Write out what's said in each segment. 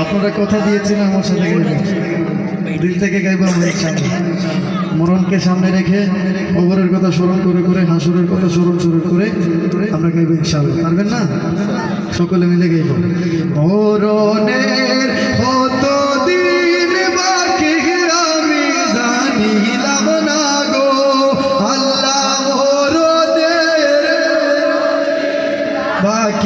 আমরা কথা দিয়েছেন আমার সাথে দিল থেকে গাইব আমার ইনশাআল্লাহ। মরণকে সামনে রেখে কবরের কথা স্মরণ করে করে, হাসুরের কথা স্মরণ স্মরণ করে আমরা গাইব ইনশাল্লাহ পারবেন না? সকলে মিলে গাইব। মরণের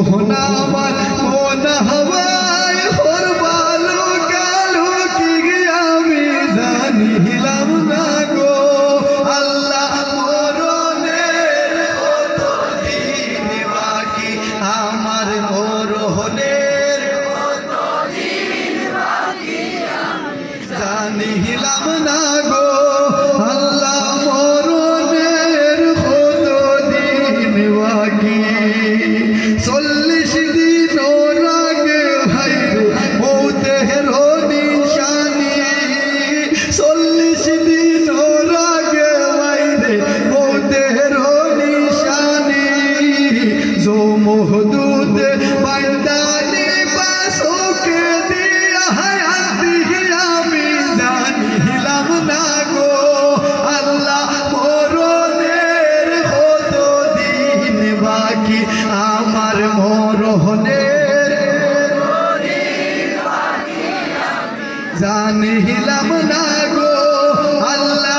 তখন আমার মন হওয়ায় হরবালো কালো কি আমি জানিলাম না গো। আল্লাহ মরণের বাকি, আমার মরহনের জানিলাম না গো। জানিলাম না গো আল্লাহ